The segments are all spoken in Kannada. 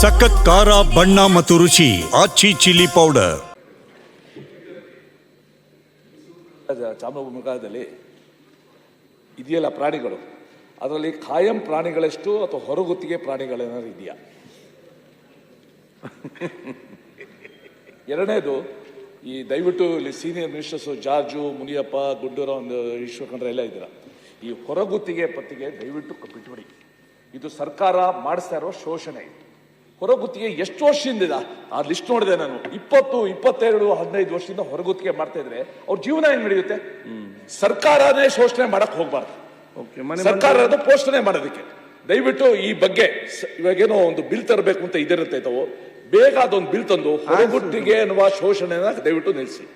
ಸಖತ್ ಖಾರ, ಬಣ್ಣ ಮತ್ತು ರುಚಿ, ಆಚಿ ಚಿಲ್ಲಿ ಪೌಡರ್. ಚಾಮರಾಜನಗರದಲ್ಲಿ ಇದೆಯಲ್ಲ ಪ್ರಾಣಿಗಳು. ಅದರಲ್ಲಿ ಖಾಯಂ ಪ್ರಾಣಿಗಳೆಷ್ಟು ಅಥವಾ ಹೊರಗುತ್ತಿಗೆ ಪ್ರಾಣಿಗಳೇನಾದ್ರು ಇದೆಯಾ? ಎರಡನೇದು, ಈ ದಯವಿಟ್ಟು ಇಲ್ಲಿ ಸೀನಿಯರ್ ಮಿನಿಸ್ಟರ್ಸು ಜಾರ್ಜು, ಮುನಿಯಪ್ಪ ಗುಡ್ಡೂರಾವ್ ಈಶ್ವರಖಂಡ್ರೆ ಎಲ್ಲ ಇದ್ದೀರ? ಈ ಹೊರಗುತ್ತಿಗೆ ಪತ್ತಿಗೆ ದಯವಿಟ್ಟು ಬಿಟ್ಬಿಡಿ ಇದು ಸರ್ಕಾರ ಮಾಡಿಸ್ತಾ ಇರೋ ಶೋಷಣೆ. ಹೊರಗುತ್ತಿಗೆ ಎಷ್ಟು ವರ್ಷದಿಂದ ಆ ಲಿಸ್ಟ್ ನೋಡಿದೆ ನಾನು. ಇಪ್ಪತ್ತು ಇಪ್ಪತ್ತೆರಡು ಹದಿನೈದು ವರ್ಷದಿಂದ ಹೊರಗುತ್ತಿಗೆ ಮಾಡ್ತಾ ಇದ್ರೆ ಅವ್ರ ಜೀವನ ಹೆಂಗ್ ನಡೆಯುತ್ತೆ? ಸರ್ಕಾರನೇ ಶೋಷಣೆ ಮಾಡಕ್ ಹೋಗ್ಬಾರ್ದು. ಓಕೆ ಮನೆ ಸರ್ಕಾರ ಪೋಷಣೆ ಮಾಡೋದಕ್ಕೆ. ದಯವಿಟ್ಟು ಈ ಬಗ್ಗೆ ಇವಾಗ ಇವಾಗೇನೋ ಒಂದು ಬಿಲ್ ತರಬೇಕು ಅಂತ ಇದಿರುತ್ತೆ ತಾವು. ಬೇಗ ಅದೊಂದು ಬಿಲ್ ತಂದು ಹೊರಗುತ್ತಿಗೆ ಅನ್ನುವ ಶೋಷಣೆನ ದಯವಿಟ್ಟು ನಿಲ್ಲಿಸಿ.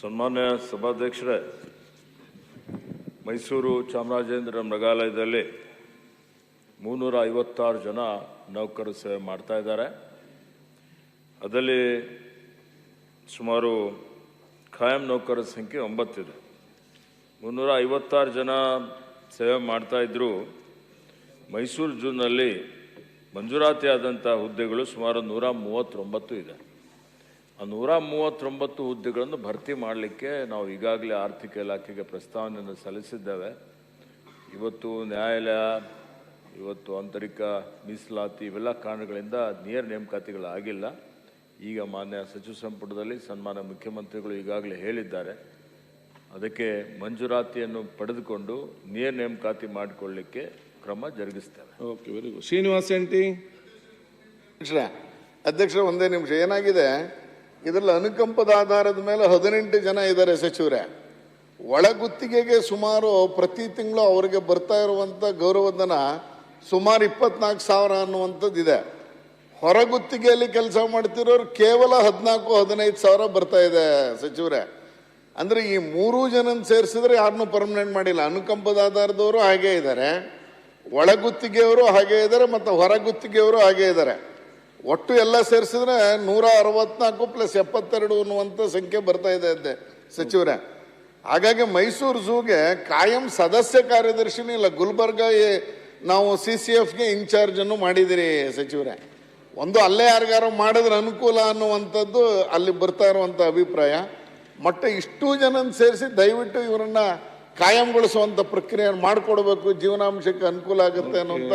ಸನ್ಮಾನ್ಯ ಸಭಾಧ್ಯಕ್ಷರೇ ಮೈಸೂರು ಚಾಮರಾಜೇಂದ್ರ ಮೃಗಾಲಯದಲ್ಲಿ ಮುನ್ನೂರ ಐವತ್ತಾರು ಜನ ನೌಕರರು ಸೇವೆ ಮಾಡ್ತಾ ಇದ್ದಾರೆ. ಅದರಲ್ಲಿ ಸುಮಾರು ಖಾಯಂ ನೌಕರರ ಸಂಖ್ಯೆ ಒಂಬತ್ತಿದೆ ಮುನ್ನೂರ ಐವತ್ತಾರು ಜನ ಸೇವೆ ಮಾಡ್ತಾಯಿದ್ರು ಮೈಸೂರು ಜೂನಲ್ಲಿ ಮಂಜೂರಾತಿ ಆದಂಥ ಹುದ್ದೆಗಳು ಸುಮಾರು ನೂರ ಮೂವತ್ತೊಂಬತ್ತು ಇದೆ. ಆ ನೂರ ಮೂವತ್ತೊಂಬತ್ತು ಹುದ್ದೆಗಳನ್ನು ಭರ್ತಿ ಮಾಡಲಿಕ್ಕೆ ನಾವು ಈಗಾಗಲೇ ಆರ್ಥಿಕ ಇಲಾಖೆಗೆ ಪ್ರಸ್ತಾವನೆಯನ್ನು ಸಲ್ಲಿಸಿದ್ದೇವೆ. ಇವತ್ತು ನ್ಯಾಯಾಲಯ ಇವತ್ತು ಆಂತರಿಕ ಮೀಸಲಾತಿ ಇವೆಲ್ಲ ಕಾರಣಗಳಿಂದ ನೇರ ನೇಮಕಾತಿಗಳು ಆಗಿಲ್ಲ ಈಗ ಮಾನ್ಯ ಸಚಿವ ಸಂಪುಟದಲ್ಲಿ ಸನ್ಮಾನ್ಯ ಮುಖ್ಯಮಂತ್ರಿಗಳು ಈಗಾಗಲೇ ಹೇಳಿದ್ದಾರೆ. ಅದಕ್ಕೆ ಮಂಜೂರಾತಿಯನ್ನು ಪಡೆದುಕೊಂಡು ನೇರ ನೇಮಕಾತಿ ಮಾಡಿಕೊಳ್ಳಿಕ್ಕೆ ಕ್ರಮ ಜರುಗಿಸ್ತೇವೆ. Okay very good Srinivas MT ಅಧ್ಯಕ್ಷ ಒಂದೇ ನಿಮಿಷ. ಏನಾಗಿದೆ? ಇದರಲ್ಲಿ ಅನುಕಂಪದ ಆಧಾರದ ಮೇಲೆ ಹದಿನೆಂಟು ಜನ ಇದ್ದಾರೆ ಸಚಿವರೇ. ಒಳಗುತ್ತಿಗೆಗೆ ಸುಮಾರು ಪ್ರತಿ ತಿಂಗಳು ಅವರಿಗೆ ಬರ್ತಾ ಇರುವಂತ ಗೌರವಧನ ಸುಮಾರು ಇಪ್ಪತ್ನಾಲ್ಕು ಸಾವಿರ ಅನ್ನುವಂಥದ್ದು ಇದೆ. ಹೊರಗುತ್ತಿಗೆಯಲ್ಲಿ ಕೆಲಸ ಮಾಡ್ತಿರೋರು ಕೇವಲ ಹದಿನಾಲ್ಕು, ಹದಿನೈದು ಸಾವಿರ ಬರ್ತಾ ಇದೆ ಸಚಿವರೇ. ಅಂದರೆ ಈ ಮೂರು ಜನನ ಸೇರಿಸಿದ್ರೆ ಯಾರನ್ನೂ ಪರ್ಮನೆಂಟ್ ಮಾಡಿಲ್ಲ. ಅನುಕಂಪದ ಆಧಾರದವರು ಹಾಗೇ ಇದ್ದಾರೆ. ಒಳಗುತ್ತಿಗೆಯವರು ಹಾಗೇ ಇದ್ದಾರೆ ಮತ್ತು ಹೊರಗುತ್ತಿಗೆಯವರು ಹಾಗೇ ಇದ್ದಾರೆ. ಒಟ್ಟು ಎಲ್ಲ ಸೇರಿಸಿದ್ರೆ ನೂರ ಅರವತ್ನಾಲ್ಕು ಪ್ಲಸ್ ಎಪ್ಪತ್ತೆರಡು ಅನ್ನುವಂಥ ಸಂಖ್ಯೆ ಬರ್ತಾ ಇದೆ ಅಂತೆ ಸಚಿವರೇ. ಹಾಗಾಗಿ ಮೈಸೂರು ಝೂಗೆ ಕಾಯಂ ಸದಸ್ಯ ಕಾರ್ಯದರ್ಶಿನೂ ಇಲ್ಲ. ಗುಲ್ಬರ್ಗ ನಾವು ಸಿ ಸಿ ಎಫ್ಗೆ ಇನ್ಚಾರ್ಜ್ ಅನ್ನು ಮಾಡಿದಿರಿ ಸಚಿವರೇ. ಒಂದು ಅಲ್ಲೇ ಯಾರಿಗಾರು ಮಾಡಿದ್ರೆ ಅನುಕೂಲ ಅನ್ನುವಂಥದ್ದು ಅಲ್ಲಿ ಬರ್ತಾ ಇರುವಂಥ ಅಭಿಪ್ರಾಯ. ಮಟ್ಟ ಇಷ್ಟು ಜನನ ಸೇರಿಸಿ ದಯವಿಟ್ಟು ಇವರನ್ನ ಕಾಯಂಗೊಳಿಸುವಂತ ಪ್ರಕ್ರಿಯೆ ಮಾಡಿಕೊಡ್ಬೇಕು ಜೀವನಾಂಶಕ್ಕೆ ಅನುಕೂಲ ಆಗುತ್ತೆ ಅನ್ನುವಂಥ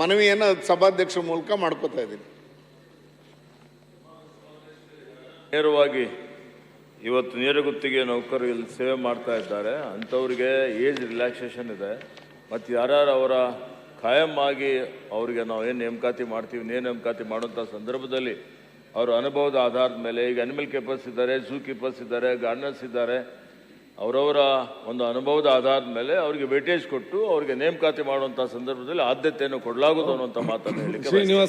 ಮನವಿಯನ್ನು ಸಭಾಧ್ಯಕ್ಷರ ಮೂಲಕ ಮಾಡ್ಕೋತಾ ಇದ್ದೀನಿ. ನೇರವಾಗಿ ಇವತ್ತು ನೇರಗುತ್ತಿಗೆ ನೌಕರರು ಇಲ್ಲಿ ಸೇವೆ ಮಾಡ್ತಾ ಇದ್ದಾರೆ. ಅಂಥವ್ರಿಗೆ ಏಜ್ ರಿಲ್ಯಾಕ್ಸೇಷನ್ ಇದೆ. ಮತ್ತು ಯಾರ್ಯಾರು ಅವರ ಖಾಯಂ ಆಗಿ ಅವರಿಗೆ ನಾವು ಏನು ನೇಮಕಾತಿ ಮಾಡ್ತೀವಿ ಏನು ನೇಮಕಾತಿ ಮಾಡುವಂಥ ಸಂದರ್ಭದಲ್ಲಿ ಅವರ ಅನುಭವದ ಆಧಾರದ ಮೇಲೆ ಈಗ ಅನಿಮಲ್ ಕೀಪರ್ಸ್ ಇದ್ದಾರೆ ಝೂ ಕೀಪರ್ಸ್ ಇದ್ದಾರೆ ಗಾರ್ಡನರ್ಸ್ ಇದ್ದಾರೆ ಅವರವರ ಒಂದು ಅನುಭವದ ಆಧಾರದ ಮೇಲೆ ಅವರಿಗೆ ವೇಟೇಜ್ ಕೊಟ್ಟು ಅವರಿಗೆ ನೇಮಕಾತಿ ಮಾಡುವಂಥ ಸಂದರ್ಭದಲ್ಲಿ ಆದ್ಯತೆಯನ್ನು ಕೊಡಲಾಗುವುದು ಅನ್ನುವಂಥ ಮಾತನ್ನು. ಶ್ರೀನಿವಾಸ್